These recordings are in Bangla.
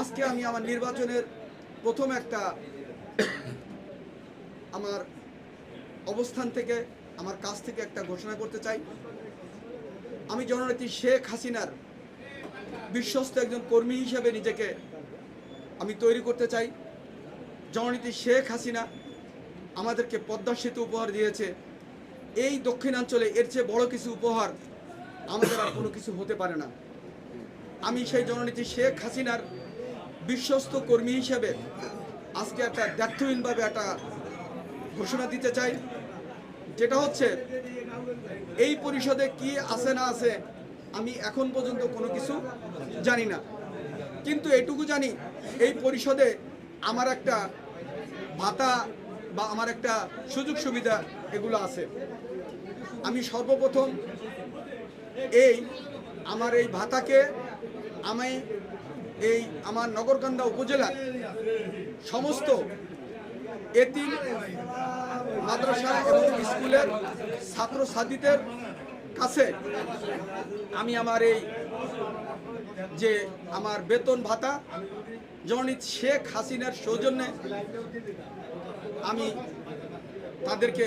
আজকে আমি আমার নির্বাচনের প্রথম একটা আমার অবস্থান থেকে, আমার কাছ থেকে একটা ঘোষণা করতে চাই। আমি জননেত্রী শেখ হাসিনার বিশ্বস্ত একজন কর্মী হিসেবে নিজেকে আমি তৈরি করতে চাই। জননীতি শেখ হাসিনা আমাদেরকে পদ্মা সেতু উপহার দিয়েছে। এই দক্ষিণাঞ্চলে এর চেয়ে বড় কিছু উপহার আমাদের আর কোনো কিছু হতে পারে না। আমি সেই জননীতি শেখ হাসিনার বিশ্বস্ত কর্মী হিসেবে আজকে একটা দ্ব্যর্থহীনভাবে একটা ঘোষণা দিতে চাই, যেটা হচ্ছে, এই পরিষদে কি আছে না আছে আমি এখন পর্যন্ত কোনো কিছু জানি না। কিন্তু এটুকু জানি, এই পরিষদে আমার একটা ভাতা বা আমার একটা সুযোগ সুবিধা এগুলো আছে। আমি সর্বপ্রথম এই, আমার এই ভাতাকে আমি এই আমার নগরকান্দা উপজেলার সমস্ত এতিম মাদ্রাসা এবং স্কুলের ছাত্র ছাত্রীদের কাছে আমি আমার এই যে আমার বেতন ভাতা, জননীত শেখ হাসিনার সৌজন্যে আমি তাদেরকে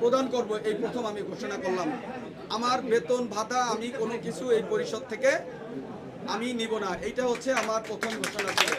প্রদান করব, এই প্রথম আমি ঘোষণা করলাম। আমার বেতন ভাতা আমি কোনো কিছু এই পরিষদ থেকে আমি নিব না। এইটা হচ্ছে আমার প্রথম ঘোষণা ছিল।